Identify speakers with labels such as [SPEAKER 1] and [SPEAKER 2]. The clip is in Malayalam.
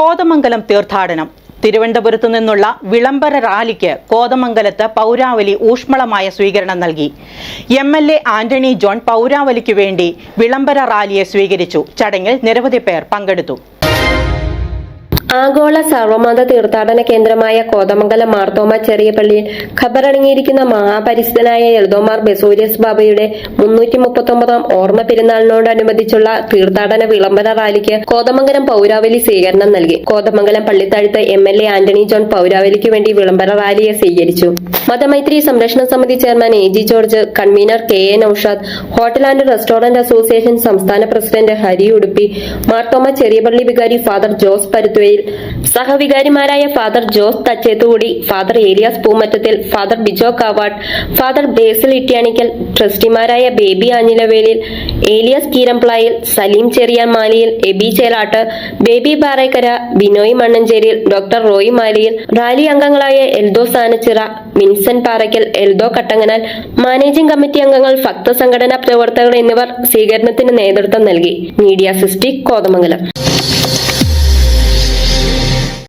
[SPEAKER 1] കോതമംഗലം തീർത്ഥാടനം. തിരുവനന്തപുരത്തു നിന്നുള്ള വിളംബര റാലിക്ക് കോതമംഗലത്ത് പൗരാവലി ഊഷ്മളമായ സ്വീകരണം നൽകി. M L A Antony John പൗരാവലിക്കു വേണ്ടി വിളംബര റാലിയെ സ്വീകരിച്ചു. ചടങ്ങിൽ നിരവധി പേർ പങ്കെടുത്തു.
[SPEAKER 2] ആഗോള സർവമത തീർത്ഥാടന കേന്ദ്രമായ കോതമംഗലം മാർത്തോമ ചെറിയ പള്ളിയിൽ ഖബറടങ്ങിയിരിക്കുന്ന മഹാപരിസ്ഥനായ എൽദോമാർ ബസൂരിയസ് ബാബയുടെ മുന്നൂറ്റി മുപ്പത്തൊമ്പതാം ഓർമ്മ പെരുന്നാളിനോടനുബന്ധിച്ചുള്ള തീർത്ഥാടന വിളംബര റാലിക്ക് കോതമംഗലം പൗരാവലി സ്വീകരണം നൽകി. Kothamangalam Pallithazhuthu M L A Antony John പൗരാവലിക്ക് വേണ്ടി വിളംബര റാലിയെ സ്വീകരിച്ചു. മതമൈത്രി സംരക്ഷണ സമിതി chairman A G George convener K A Noushad hotel and restaurant association സംസ്ഥാന പ്രസിഡന്റ് ഹരി ഉടുപ്പി മാർത്തോമ ചെറിയപള്ളി വികാരി father Jose Paruthuvayil സഹവികാരിമാരായ father Jose Thachethukudi father Elias Poomattathil father Bijo Kavattu father Basil Ittiyanickal ട്രസ്റ്റിമാരായ Baby Anjilavelil Elias Keeramplayil Saleem Cherian Maliyil AB Chelattu Baby Parekkara Binoy Mannancheriyil doctor Roy മാലിയിൽ rally അംഗങ്ങളായ എൽദോ സാനച്ചിറ വിൻസൻ പാറയ്ക്കൽ എൽദോ കട്ടങ്ങനാൽ മാനേജിംഗ് കമ്മിറ്റി അംഗങ്ങൾ ഭക്ത സംഘടനാ പ്രവർത്തകർ എന്നിവർ സ്വീകരണത്തിന് നേതൃത്വം നൽകി. മീഡിയ സിസ്റ്റി കോതമംഗലം.